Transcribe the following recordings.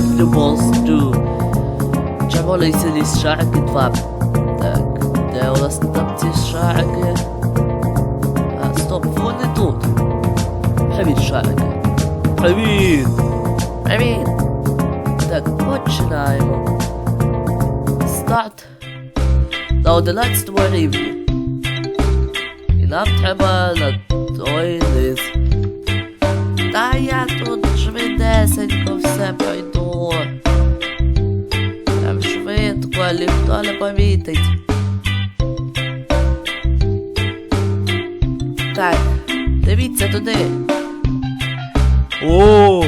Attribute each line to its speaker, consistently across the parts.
Speaker 1: the monster. Червоний синій шарики два. Так, де у нас там ці шарики? А, стоп, вони тут. Привіт, шарики. Привіт! Привіт! Так, починаємо. Старт. На 11 рівні. І нам треба на той низ. Та я тут швидесенько все пройду. Прям швидко, ніхто не помітить. Так, дивіться туди. О!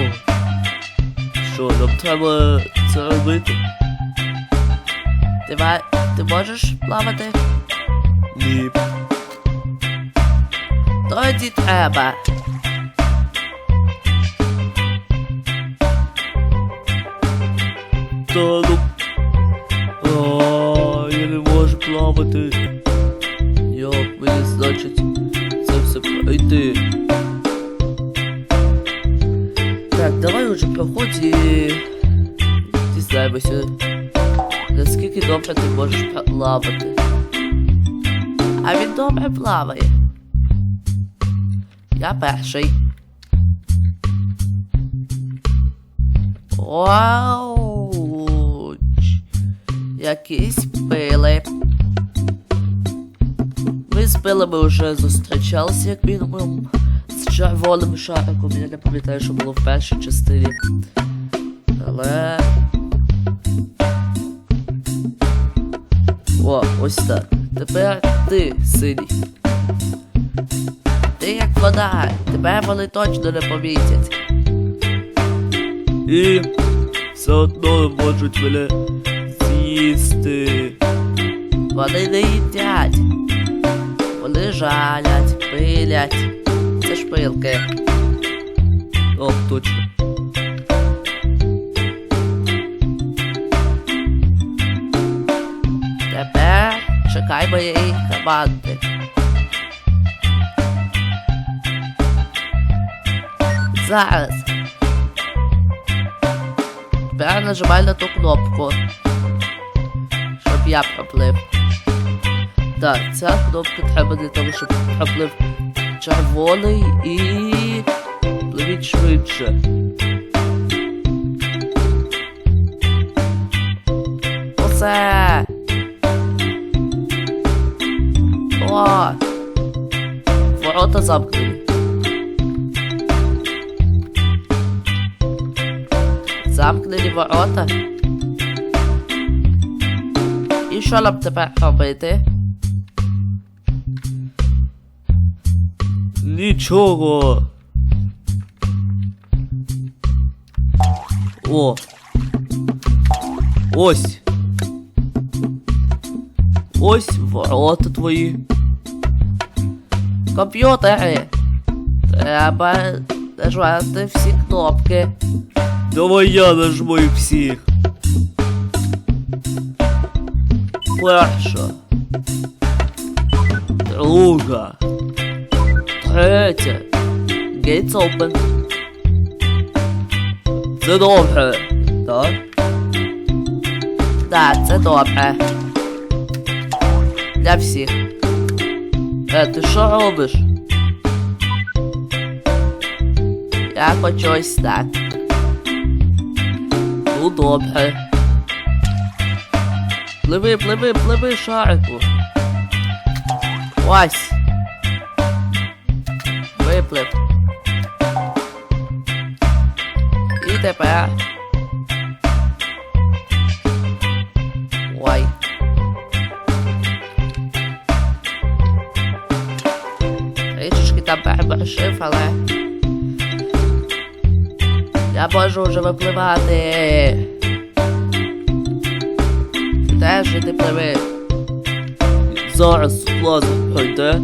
Speaker 1: Що, нам треба це робити? Давай, ти можеш плавати? Ні. Тоді треба. Та ну. А, я не можу плавати. Як мені, значить, це все пройти. Так, давай уже проходь і дізнаємося, наскільки добре ти можеш плавати. А він добре плаває. Я перший. Вау! Якісь пили. Ми з пилами вже зустрічалися, як мінімум, з червоним шариком. Я не пам'ятаю, що було в першій частині. Але. О, ось так. Тепер ти, синій. Ти як вода, тебе вони точно не помітять. І все одно можуть мене з'їсти. Вони не їдять. Вони жалять, пилять. Це шпилки. О, точно. Тепер чекай моєї команди. Зараз. Тепер нажимай на ту кнопку. Я проплив. Так, ця кнопка треба для того, щоб проплив червоний і пливіть швидше. Оце. О! Ворота замкнені. Замкнені ворота. І що нам тепер робити? Нічого. О. Ось. Ось ворота твої. Комп'ютери. Треба нажати всі кнопки. Давай я нажму їх всіх. Перша. Друга. Третя. Gates open. Це добре. Так? Так, це добре. Для всіх. Е, ти що робиш? Я хочу ось так. Ну добре. Пливи, пливи, пливи, шарику. Ось. Виплив. І тепер. Ой. Трішечки там переборщив, але. Я можу вже випливати. Теж іди пливи. Зараз лазер пройде.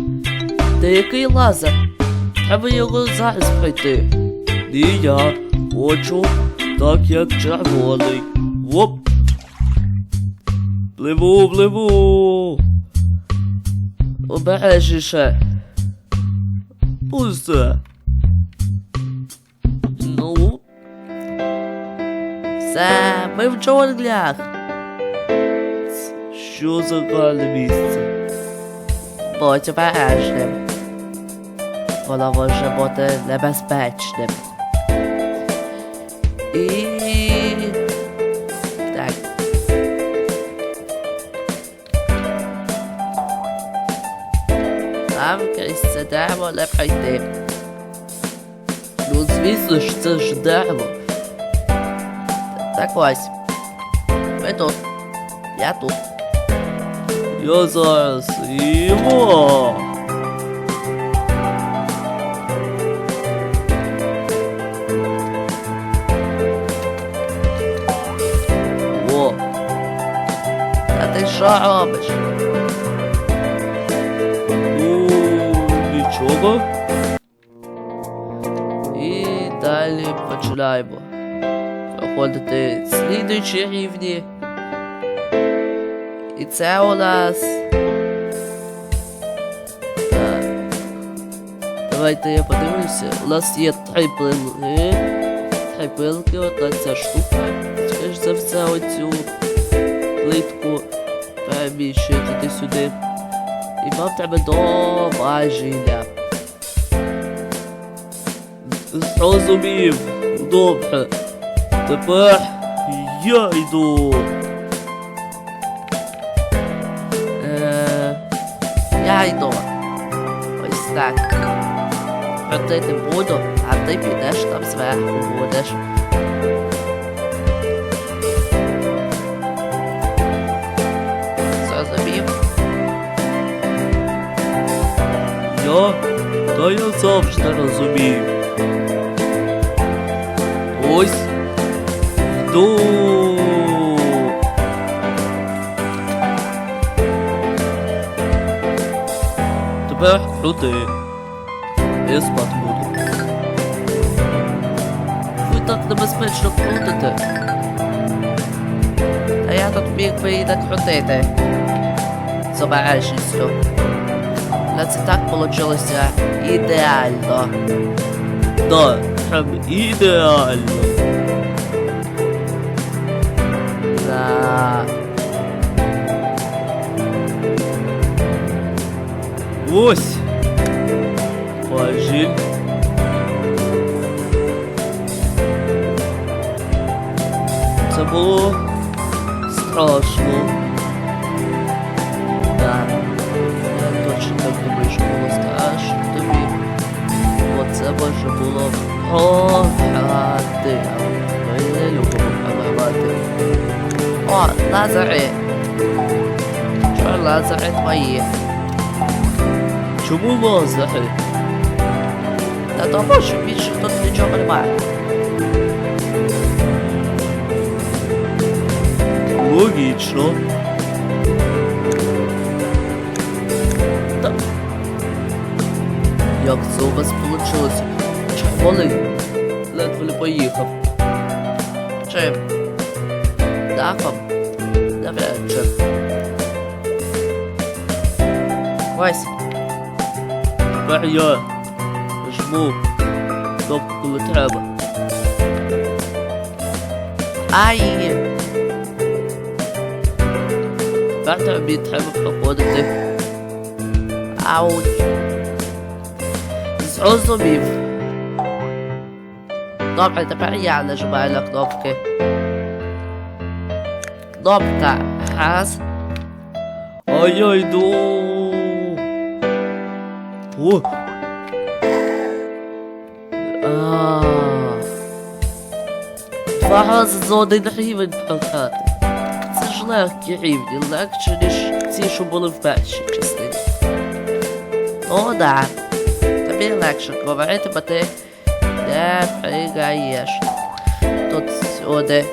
Speaker 1: Та який лазер? Треба його зараз пройти. І я хочу так як червоний. Оп. Пливу, пливу. Обережніше. Усе. Ну. Все, ми в джунглях. Що за гарне місце? Будь обережним. Воно може бути небезпечним. І. Так. Там крізь це дерево не пройти. Ну, звісно ж, це ж дерево. Так ось. Ми тут. Я тут. Я зараз його. О. А ти що робиш? Ну, нічого. І далі починаємо проходити слідуючі рівні. І це у нас. Так. Давайте я подивлюся. У нас є три пилки. Три пилки, одна ця штука. Скоріш за все оцю плитку переміщує туди-сюди. І вам треба до важілля. Зрозумів. Добре. Тепер я йду. Я. Ось так. Ходити буду, а ти підеш там зверху будеш. Зрозумів? Я? Та я завжди розумію. Ось. Йду. Крути. Я спати буду. Ви так небезпечно крутите. А я тут міг би і не крутити. З обережністю. Але це так вийшло ідеально. Да, прям ідеально. Да. Ось. Важіль. Це було страшно. Да. Я точно так думаю, що було страшно тобі. Бо це може було програти. Ми не любимо програвати. О, лазери. Чого лазери твої? Чому лазери? Та тому, що більше тут нічого немає. Логічно. Та... Як це у вас вийшло? Червоний ледве не поїхав. Чим? Дахом? Навряд чи. Ось. Тепер я жму кнопку, коли треба. Ай! Тепер тобі треба проходити. Ауч. Зрозумів. Добре, тепер я нажимаю на кнопки. Кнопка. Раз. А я йду. О. Два рази за один рівень програти. Це ж легкі рівні, легше, ніж ті, що були в першій частині. О, да. Тобі легше говорити, бо ти не пригаєш. Тут всюди.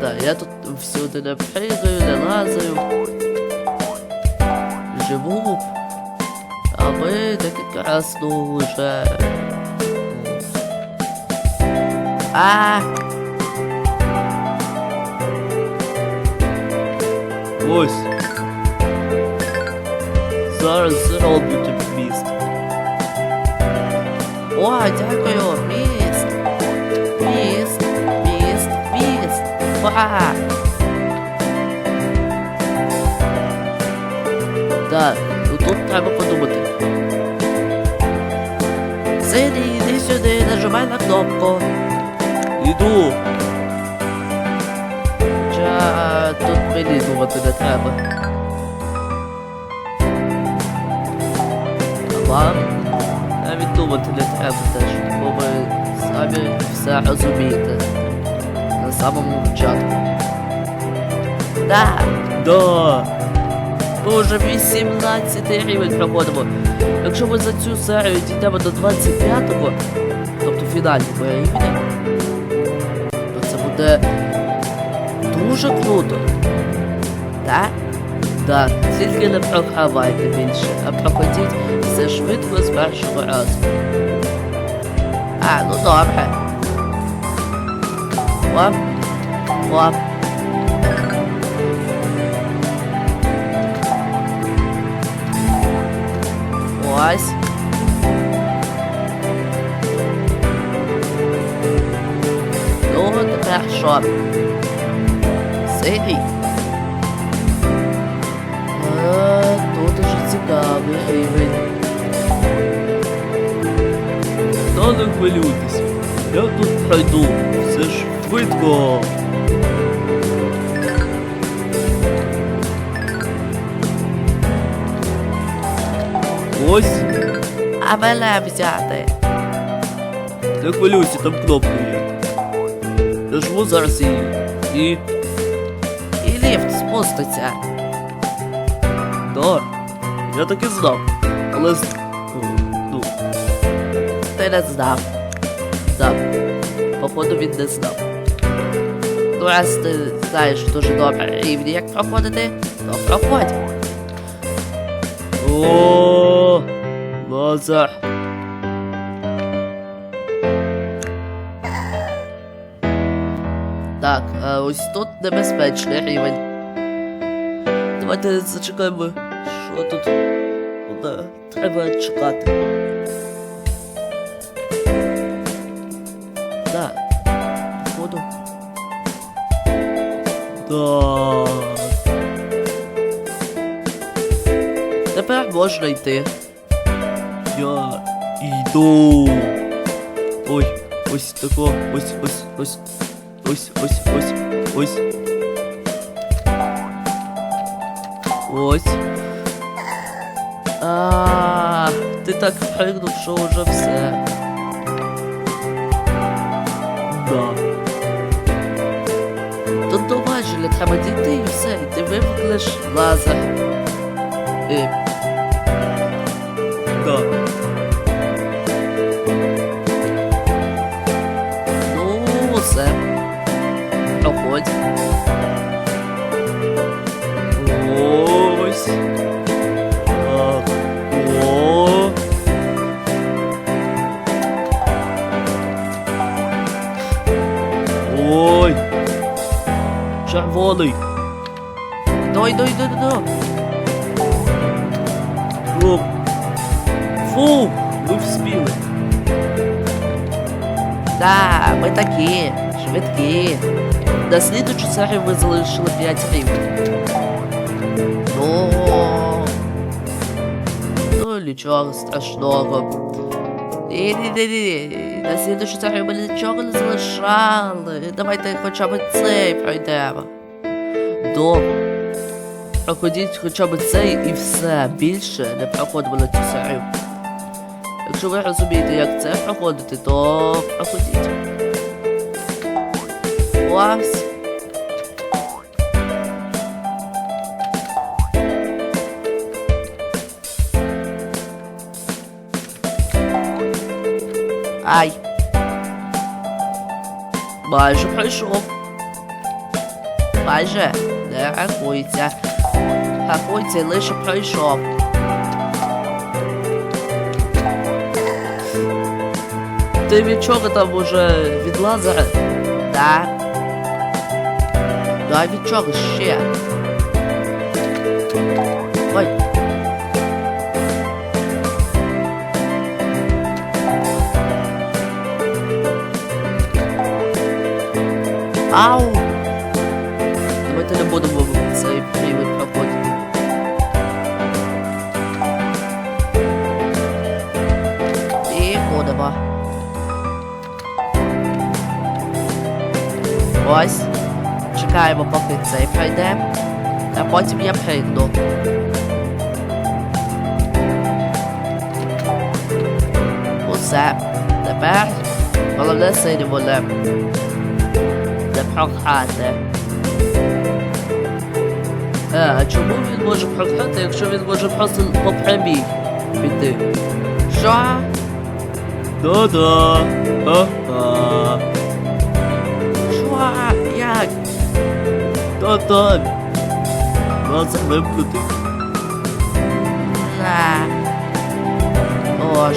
Speaker 1: Да, я тут всюди не пригаю, не лазаю. Ну вже. А. Ось. Зараз зроблю тобі міст. О, дякую, міст. Міст, міст. Ва! Так, ну тут треба подумати. Синий, іди сюди, нажимай на кнопку. Іду. Хоча тут думати не треба. А вам навіть думати не треба теж, бо ви самі все розумієте. На самому початку. Да. Да. Вже 18 рівень проходимо. Якщо ми за цю серію дійдемо до 25-го, тобто фінального рівня, то це буде дуже круто. Так? Так, тільки не програвайте більше, а проходіть все швидко з першого разу. А, ну добре. Оп. Оп. Ось. Ну, тепер що? Синій. А, тут уже цікавий рівень. Та не хвилюйтесь. Я тут пройду. Все ж швидко. Ось. А мене взяти. Не хвилюйся, там кнопка є. Нажму зараз і. І. І ліфт спуститься. Да, я так і знав. Але з. Ну. Ти не знав. Знав. Походу він не знав. Ну, раз ти знаєш дуже добре рівні, як проходити, то проходь. О, Лазар. Так, а ось тут небезпечний рівень. Давайте зачекаємо, що тут. Треба чекати. Так, походу. Так. Тепер можна йти. Я. Ой, ось тако, ось, ось, ось. Ось, ось, ось, ось. Ось. А, ти так пригнув, що вже все. Да. Тут до важеля треба дійти і все, і ти вимкнеш лазер. І... Проходь. Ось. Так. О. Ой. Червоний. Дай, дай, дай, дай, дай. Фу. Фу, ви вспіли. Да, ми такі, швидкі. На серію ми залишили 5 рівень. Ну, ну нічого страшного. Ні, ні, ні, ні. На слідучу серію ми нічого не залишали. Давайте хоча б цей пройдемо. Добре. Проходіть хоча б цей і все. Більше не проходимо на цю серію. Якщо ви розумієте, як це проходити, то проходіть. Ось. Ай. Майже пройшов. Майже не рахується. Рахується лише пройшов. Ти від чого там уже від лазера? Так. А від чого ще? Ой. Ау! давайте не будемо цей привід проходити. І ходимо. Ось. Чекаємо, поки цей пройде. А потім я прийду. Усе. Тепер головне синьому не, не прохати. Е, а чому він може прохати, якщо він може просто по прямій піти? Що?
Speaker 2: Да-да. Ага. Та-та. Нас виплюти.
Speaker 1: На. Ож.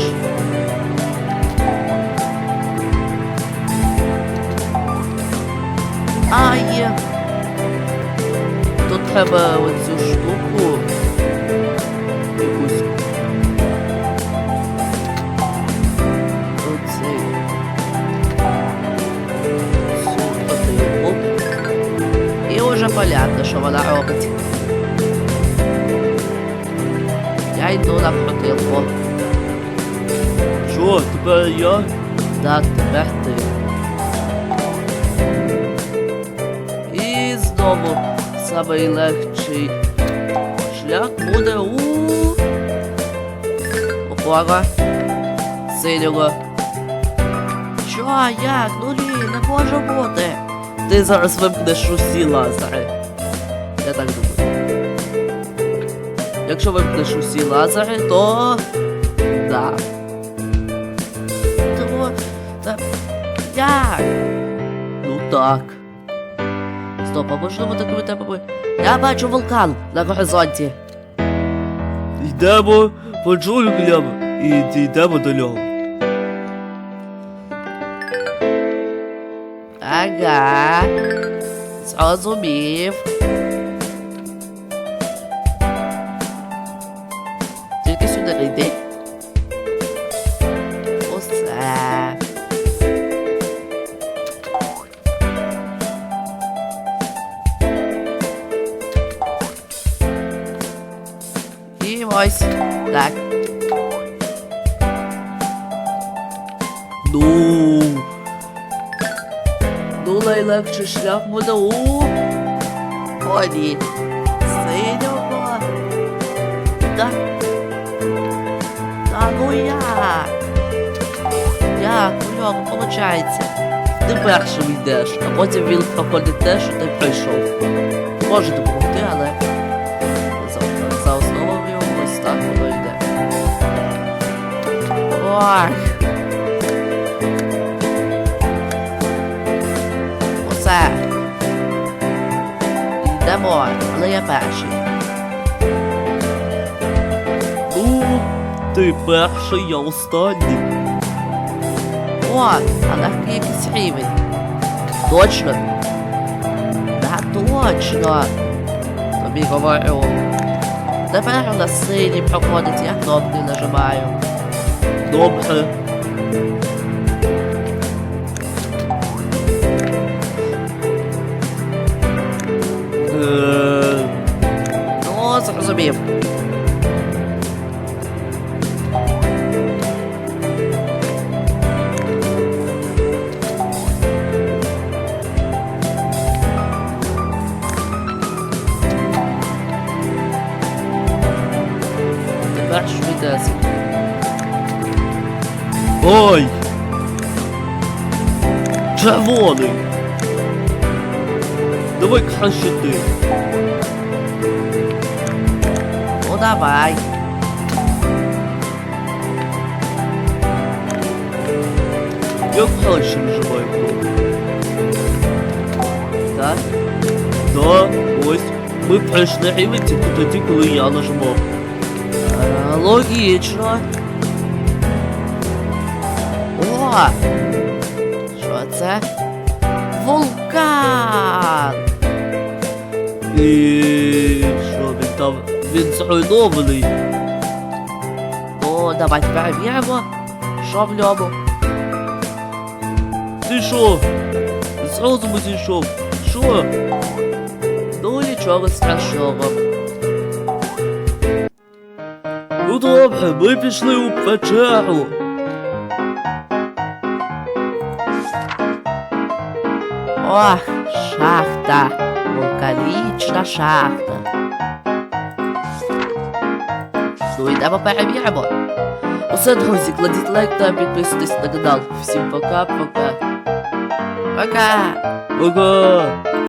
Speaker 1: Ай. Тут треба оцю штуку. Якусь. Понятно, що вона робить. Я йду на протилку.
Speaker 2: Що, тепер я?
Speaker 1: Так, тепер ти. І знову самий легший шлях буде у опора синього. Що, як? Ну ні, не може бути. Ти зараз вимкнеш усі лазери. Я так думаю. Якщо вимкнеш усі лазери, то... Да. Того... Та... Як? Ну так. Стоп, а можливо такими темпами... Я бачу вулкан на горизонті.
Speaker 2: Йдемо по джунглям і дійдемо до нього.
Speaker 1: Ага. Зрозумів. Найлегший шлях буде у ході. Синього. Так. Та ну як? Як? У виходить? Ти першим йдеш, а потім він проходить те, що ти прийшов. Може допомогти, але за, за основою ось так воно йде. Ох. Йдемо, але я перший.
Speaker 2: Ну, ти перший, я останній.
Speaker 1: О, а легкий якийсь рівень. Точно? Да, точно. Тобі говорю. Тепер у нас синій проходить, я кнопки нажимаю.
Speaker 2: Добре.
Speaker 1: Ну, зрозумів. Тепер швидесенько.
Speaker 2: Ой! Червоний! Давай краще ти.
Speaker 1: Ну давай.
Speaker 2: Я краще нажимаю кнопку.
Speaker 1: Так?
Speaker 2: Да, ось. Ми пройшли рівень тільки тоді, коли я нажимав.
Speaker 1: Е, Логічно. О! Що це? Вулкан!
Speaker 2: І що він там? Він зруйнований.
Speaker 1: Ну, давайте перевіримо, що в ньому.
Speaker 2: Ти що? З розуму зійшов. Що?
Speaker 1: нічого страшного.
Speaker 2: Ну добре, ми пішли у печеру.
Speaker 1: Ох, шахта, вулканічна шахта. Ну йдемо перевіримо. Усе, друзі, кладіть лайк та підписуйтесь на канал. Всім пока-пока. Пока!
Speaker 2: Пока.